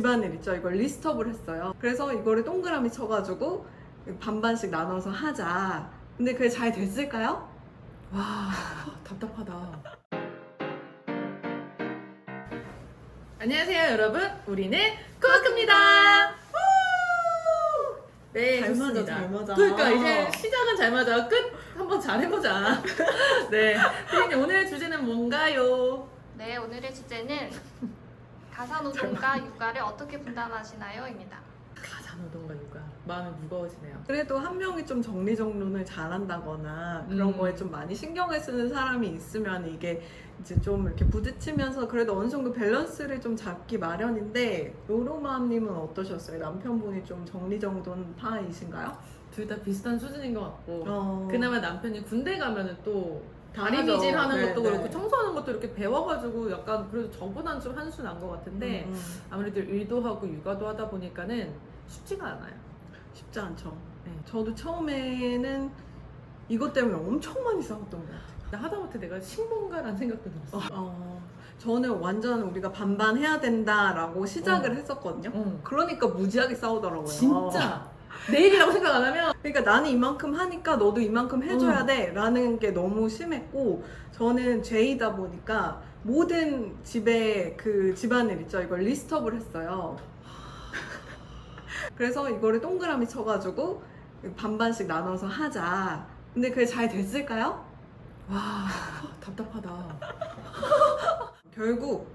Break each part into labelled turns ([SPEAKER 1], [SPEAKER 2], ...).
[SPEAKER 1] 집안일 있죠. 이걸 리스트업을 했어요. 그래서 이거를 동그라미 쳐가지고 반반씩 나눠서 하자. 근데 그게 잘 됐을까요?
[SPEAKER 2] 와 답답하다. 안녕하세요 여러분. 우리는 코아크입니다. 네,
[SPEAKER 1] 잘 맞아,
[SPEAKER 2] 좋습니다.
[SPEAKER 1] 잘 맞아.
[SPEAKER 2] 그러니까 이제 시작은 잘 맞아. 끝 한번 잘 해보자. 네, 피디님 오늘의 주제는 뭔가요?
[SPEAKER 3] 네, 오늘의 주제는 가사노동과 육아를 어떻게 분담하시나요?입니다.
[SPEAKER 2] 가사노동과 육아 마음이 무거워지네요.
[SPEAKER 1] 그래도 한 명이 좀 정리정돈을 잘한다거나 그런
[SPEAKER 2] 음.
[SPEAKER 1] 거에 좀 많이 신경을 쓰는 사람이 있으면 이게 이제 좀 이렇게 부딪히면서 그래도 어느 정도 밸런스를 좀 잡기 마련인데 로로마님은 어떠셨어요? 남편분이 좀 정리정돈 파이신가요?
[SPEAKER 2] 둘 다 비슷한 수준인 것 같고
[SPEAKER 1] 어.
[SPEAKER 2] 그나마 남편이 군대 가면은 또
[SPEAKER 1] 다
[SPEAKER 2] 다리미질
[SPEAKER 1] 하죠.
[SPEAKER 2] 하는
[SPEAKER 1] 네,
[SPEAKER 2] 것도
[SPEAKER 1] 네.
[SPEAKER 2] 그렇고 청소하는 것도 이렇게 배워가지고 약간 그래도 저보다는 좀 한수 난 것 같은데
[SPEAKER 1] 음, 음.
[SPEAKER 2] 아무래도 일도 하고 육아도 하다 보니까는 쉽지가 않아요.
[SPEAKER 1] 쉽지 않죠.
[SPEAKER 2] 네.
[SPEAKER 1] 저도 처음에는 이것 때문에 엄청 많이 싸웠던 것 같아요.
[SPEAKER 2] 나 하다못해 내가 식mon가라는 생각도 들었어.
[SPEAKER 1] 어, 저는 완전 우리가 반반 해야 된다라고 시작을
[SPEAKER 2] 어.
[SPEAKER 1] 했었거든요.
[SPEAKER 2] 응.
[SPEAKER 1] 그러니까 무지하게 싸우더라고요.
[SPEAKER 2] 진짜 내일이라고 생각 안 하면
[SPEAKER 1] 그러니까 나는 이만큼 하니까 너도 이만큼 해줘야
[SPEAKER 2] 응.
[SPEAKER 1] 돼 라는 게 너무 심했고 저는 죄이다 보니까 모든 집에 그 집안일 있죠 이걸 리스트업을 했어요 그래서 이거를 동그라미 쳐가지고 반반씩 나눠서 하자 근데 그게 잘 됐을까요?
[SPEAKER 2] 와 답답하다.
[SPEAKER 1] 결국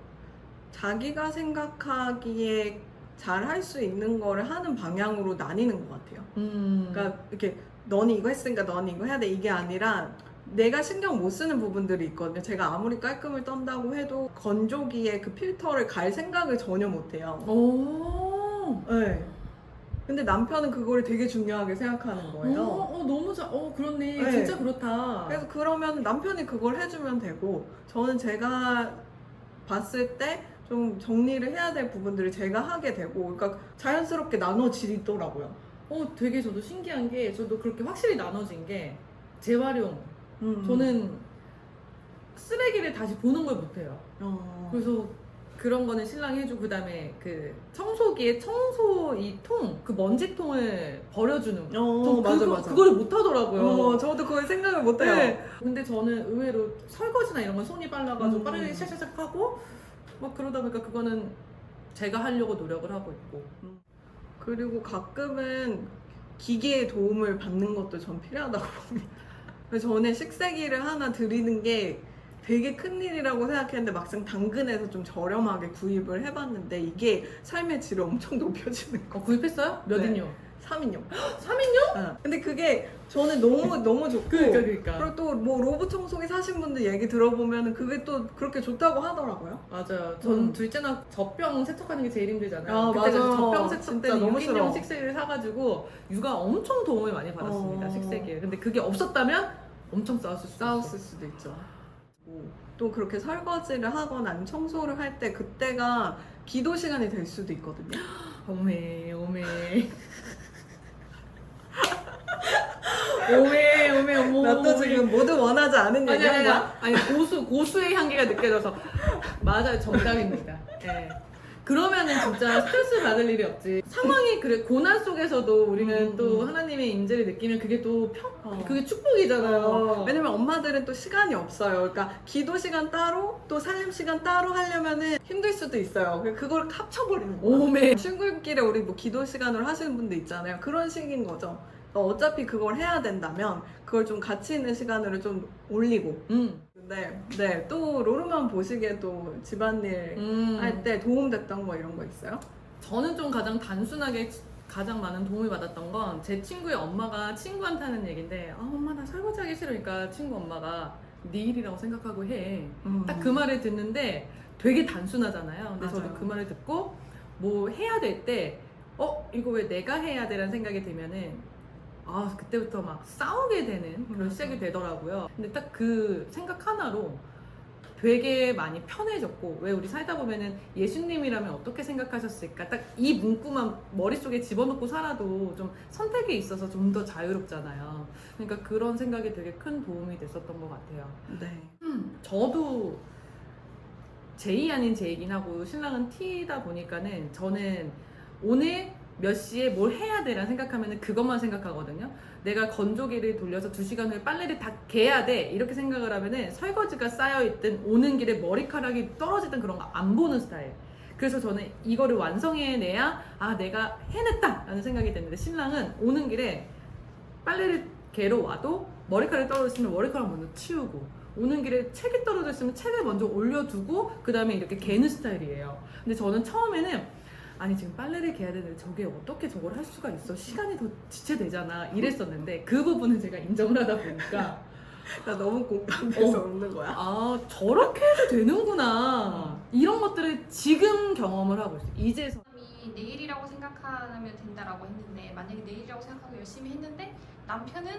[SPEAKER 1] 자기가 생각하기에 잘 할 수 있는 거를 하는 방향으로 나뉘는 것 같아요
[SPEAKER 2] 음.
[SPEAKER 1] 그러니까 이렇게 너는 이거 했으니까 너는 이거 해야 돼 이게 아니라 내가 신경 못 쓰는 부분들이 있거든요. 제가 아무리 깔끔을 떤다고 해도 건조기에 그 필터를 갈 생각을 전혀 못 해요.
[SPEAKER 2] 오.
[SPEAKER 1] 네. 근데 남편은 그거를 되게 중요하게 생각하는 거예요.
[SPEAKER 2] 어, 어, 너무 잘. 어 그렇네.
[SPEAKER 1] 네.
[SPEAKER 2] 진짜 그렇다.
[SPEAKER 1] 그래서 그러면 남편이 그걸 해주면 되고 저는 제가 봤을 때 좀 정리를 해야 될 부분들을 제가 하게 되고 그러니까 자연스럽게 나눠지더라고요.
[SPEAKER 2] 어 되게 저도 신기한 게 저도 그렇게 확실히 나눠진 게 재활용.
[SPEAKER 1] 음.
[SPEAKER 2] 저는 쓰레기를 다시 보는 걸 못해요.
[SPEAKER 1] 어.
[SPEAKER 2] 그래서 그런 거는 신랑이 해주고 그다음에 그 청소기에 청소 이 통 그 먼지통을 버려주는 거.
[SPEAKER 1] 어,
[SPEAKER 2] 전
[SPEAKER 1] 맞아
[SPEAKER 2] 그거,
[SPEAKER 1] 맞아.
[SPEAKER 2] 그거를 못 하더라고요.
[SPEAKER 1] 어, 저도 그걸 생각을 못 해요.
[SPEAKER 2] 네. 근데 저는 의외로 설거지나 이런 건 손이 빨라가지고
[SPEAKER 1] 음.
[SPEAKER 2] 빠르게 샥샥샥 하고 막 그러다 보니까 그거는 제가 하려고 노력을 하고 있고.
[SPEAKER 1] 그리고 가끔은 기계의 도움을 받는 것도 전 필요하다고 봅니다. 그래서 저는 식세기를 하나 드리는 게 되게 큰 일이라고 생각했는데 막상 당근에서 좀 저렴하게 구입을 해봤는데 이게 삶의 질을 엄청 높여주는 거.
[SPEAKER 2] 어, 구입했어요? 몇
[SPEAKER 1] 네.
[SPEAKER 2] 인용?
[SPEAKER 1] 3인용.
[SPEAKER 2] 3인용?
[SPEAKER 1] 근데 그게 저는 너무 너무 좋고
[SPEAKER 2] 그러니까 그러니까.
[SPEAKER 1] 그리고 또 뭐 로봇 청소기 사신 분들 얘기 들어보면 그게 또 그렇게 좋다고 하더라고요.
[SPEAKER 2] 맞아요. 전
[SPEAKER 1] 음.
[SPEAKER 2] 둘째나 젖병 세척하는 게 제일 힘들잖아요.
[SPEAKER 1] 아,
[SPEAKER 2] 그때
[SPEAKER 1] 맞아.
[SPEAKER 2] 젖병 세척
[SPEAKER 1] 너무
[SPEAKER 2] 6인용
[SPEAKER 1] 싫어.
[SPEAKER 2] 식세기를 사가지고 육아 엄청 도움을 많이 받았습니다.
[SPEAKER 1] 어.
[SPEAKER 2] 식세기에. 근데 그게 없었다면 엄청 싸웠을 수
[SPEAKER 1] 싸웠을 수도 있죠. 또 그렇게 설거지를 하거나 아니면 청소를 할 때 그때가 기도 시간이 될 수도 있거든요.
[SPEAKER 2] 오메 오메 오메 오메 오메
[SPEAKER 1] 나 또 지금 모두 원하지 않은
[SPEAKER 2] 아니
[SPEAKER 1] 얘기
[SPEAKER 2] 아니
[SPEAKER 1] 한
[SPEAKER 2] 아니
[SPEAKER 1] 거야?
[SPEAKER 2] 아니 고수 고수의 향기가 느껴져서 맞아요 정답입니다. 예. 그러면은 진짜 스트레스 받을 일이 없지. 상황이 그래 고난 속에서도 우리는
[SPEAKER 1] 음,
[SPEAKER 2] 또
[SPEAKER 1] 음.
[SPEAKER 2] 하나님의 임재를 느끼면 그게 또 평,
[SPEAKER 1] 어.
[SPEAKER 2] 그게 축복이잖아요.
[SPEAKER 1] 어, 왜냐면 엄마들은 또 시간이 없어요. 그러니까 기도 시간 따로 또 살림 시간 따로 하려면은 힘들 수도 있어요. 그- 그걸 합쳐버리는 거야.
[SPEAKER 2] 오메.
[SPEAKER 1] 출근길에 우리 뭐 기도 시간으로 하시는 분들 있잖아요. 그런 식인 거죠. 그러니까 어차피 그걸 해야 된다면 그걸 좀 가치 있는 시간으로 좀 올리고.
[SPEAKER 2] 음.
[SPEAKER 1] 네, 네. 또 로르만 보시기에도 집안일
[SPEAKER 2] 음.
[SPEAKER 1] 할 때 도움됐던 거 이런 거 있어요?
[SPEAKER 2] 저는 좀 가장 단순하게 가장 많은 도움을 받았던 건 제 친구의 엄마가 친구한테 하는 얘기인데 아 엄마 나 설거지 하기 싫으니까 친구 엄마가 네 일이라고 생각하고 해. 딱 그 말을 듣는데 되게 단순하잖아요. 근데 저도
[SPEAKER 1] 맞아요.
[SPEAKER 2] 그 말을 듣고 뭐 해야 될 때 어? 이거 왜 내가 해야 돼라는 생각이 들면은 아 그때부터 막 싸우게 되는 그런. 시작이 되더라고요. 근데 딱 그 생각 하나로 되게 많이 편해졌고 왜 우리 살다 보면은 예수님이라면 어떻게 생각하셨을까 딱 이 문구만 머릿속에 집어넣고 살아도 좀 선택에 있어서 좀 더 자유롭잖아요 그러니까 그런 생각이 되게 큰 도움이 됐었던 것 같아요
[SPEAKER 1] 네.
[SPEAKER 2] 저도 제이 아닌 제이긴 하고 신랑은 T다 보니까는 저는 오늘 몇 시에 뭘 해야 되라 생각하면 그것만 생각하거든요. 내가 건조기를 돌려서 두 시간 후에 빨래를 다 개야 돼 이렇게 생각을 하면은 설거지가 쌓여 있든 오는 길에 머리카락이 떨어지든 그런 거 안 보는 스타일. 그래서 저는 이거를 완성해내야 아 내가 해냈다 라는 생각이 드는데 신랑은 오는 길에 빨래를 개로 와도 머리카락이 떨어졌으면 머리카락 먼저 치우고 오는 길에 책이 떨어져 있으면 책을 먼저 올려두고 그 다음에 이렇게 개는 스타일이에요. 근데 저는 처음에는 아니 지금 빨래를 개야 되는데 저게 어떻게 저걸 할 수가 있어 시간이 더 지체되잖아 이랬었는데 그 부분은 제가 인정을 하다 보니까
[SPEAKER 1] 나 너무 공감돼서
[SPEAKER 2] 어.
[SPEAKER 1] 웃는 거야.
[SPEAKER 2] 아 저렇게 해도 되는구나 이런 것들을 지금 경험을 하고 있어요 이제서
[SPEAKER 3] 사람이 내일이라고 생각하면 된다라고 했는데 만약에 내일이라고 생각하고 열심히 했는데 남편은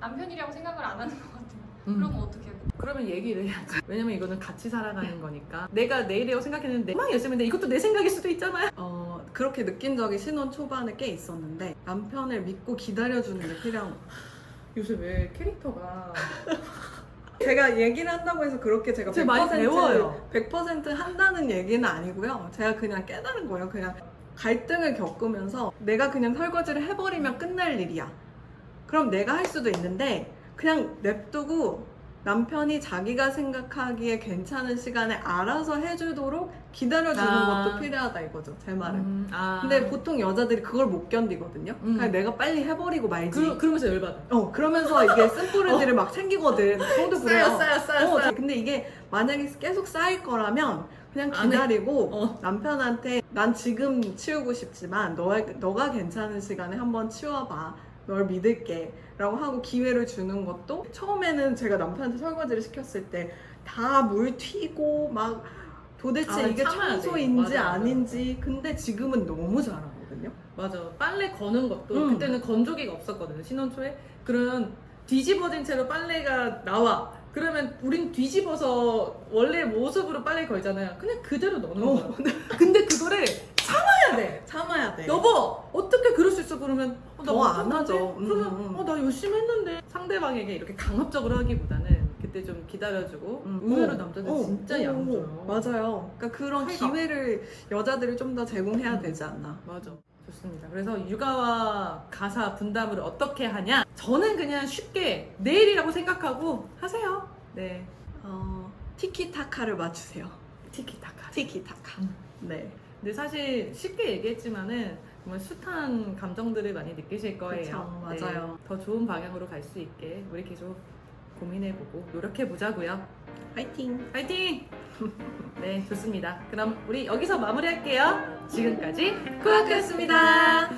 [SPEAKER 3] 남편이라고 생각을 안 하는 것 같아요.
[SPEAKER 2] 음.
[SPEAKER 3] 그러면 어떻게 해요?
[SPEAKER 2] 그러면 얘기를 해야지 왜냐면 이거는 같이 살아가는 거니까 내가 내일이라고 생각했는데 막 열심히 했는데 이것도 내 생각일 수도 있잖아요
[SPEAKER 1] 어, 그렇게 느낀 적이 신혼 초반에 꽤 있었는데 남편을 믿고 기다려주는 게 필요한 거야.
[SPEAKER 2] 요새 왜 캐릭터가
[SPEAKER 1] 제가 얘기를 한다고 해서 그렇게 제가
[SPEAKER 2] 제가 많이 배워요.
[SPEAKER 1] 100% 한다는 얘기는 아니고요. 제가 그냥 깨달은 거예요. 그냥 갈등을 겪으면서 내가 그냥 설거지를 해버리면 끝날 일이야. 그럼 내가 할 수도 있는데 그냥 냅두고 남편이 자기가 생각하기에 괜찮은 시간에 알아서 해주도록 기다려주는
[SPEAKER 2] 아.
[SPEAKER 1] 것도 필요하다 이거죠. 제 말은.
[SPEAKER 2] 음, 아.
[SPEAKER 1] 근데 보통 여자들이 그걸 못 견디거든요.
[SPEAKER 2] 음.
[SPEAKER 1] 그냥 내가 빨리 해버리고 말지.
[SPEAKER 2] 그러, 그러면서 열받아
[SPEAKER 1] 어 그러면서 이게 쓴뿌리들이 막 생기거든. 저도 그래요.
[SPEAKER 2] 쌓여 쌓여
[SPEAKER 1] 어,
[SPEAKER 2] 쌓여
[SPEAKER 1] 근데 이게 만약에 계속 쌓일 거라면 그냥
[SPEAKER 2] 안 해.
[SPEAKER 1] 기다리고
[SPEAKER 2] 어.
[SPEAKER 1] 남편한테 난 지금 치우고 싶지만 너, 너가 괜찮은 시간에 한번 치워봐. 널 믿을게. 라고 하고 기회를 주는 것도 처음에는 제가 남편한테 설거지를 시켰을 때 다 물 튀고 막 도대체
[SPEAKER 2] 아,
[SPEAKER 1] 이게. 청소인지
[SPEAKER 2] 맞아, 맞아.
[SPEAKER 1] 아닌지 근데 지금은 너무 잘하거든요.
[SPEAKER 2] 맞아. 빨래 거는 것도
[SPEAKER 1] 음.
[SPEAKER 2] 그때는 건조기가 없었거든요. 신혼 초에. 그런 뒤집어진 채로 빨래가 나와. 그러면 우린 뒤집어서 원래 모습으로 빨래 걸잖아요. 그냥 그대로 넣는
[SPEAKER 1] 어.
[SPEAKER 2] 거야. 근데 그거를 참아야 돼.
[SPEAKER 1] 참아야 돼.
[SPEAKER 2] 여보 어떻게 그럴 수 있어 그러면 어, 나
[SPEAKER 1] 더안
[SPEAKER 2] 어떡하지?
[SPEAKER 1] 하죠. 음,
[SPEAKER 2] 그러면
[SPEAKER 1] 음.
[SPEAKER 2] 어, 나 열심히 했는데 상대방에게 이렇게 강압적으로 하기보다는 그때 좀 기다려주고
[SPEAKER 1] 음,
[SPEAKER 2] 의외로
[SPEAKER 1] 어,
[SPEAKER 2] 남자들
[SPEAKER 1] 어,
[SPEAKER 2] 진짜
[SPEAKER 1] 어,
[SPEAKER 2] 양줘요.
[SPEAKER 1] 맞아요. 그러니까 그런
[SPEAKER 2] 칼각.
[SPEAKER 1] 기회를 여자들이 좀더 제공해야
[SPEAKER 2] 음.
[SPEAKER 1] 되지 않나.
[SPEAKER 2] 맞아. 좋습니다. 그래서 육아와 가사 분담을 어떻게 하냐? 저는 그냥 쉽게 내일이라고 생각하고 하세요. 네.
[SPEAKER 1] 어, 티키타카를 맞추세요.
[SPEAKER 2] 티키타카.
[SPEAKER 1] 티키타카.
[SPEAKER 2] 음.
[SPEAKER 1] 네.
[SPEAKER 2] 근데 사실 쉽게 얘기했지만은 정말 숱한 감정들을 많이 느끼실 거예요.
[SPEAKER 1] 그쵸, 맞아요.
[SPEAKER 2] 네. 더 좋은 방향으로 갈 수 있게 우리 계속 고민해보고 노력해보자고요.
[SPEAKER 1] 파이팅!
[SPEAKER 2] 파이팅! 네, 좋습니다. 그럼 우리 여기서 마무리할게요. 지금까지 쿠아크였습니다.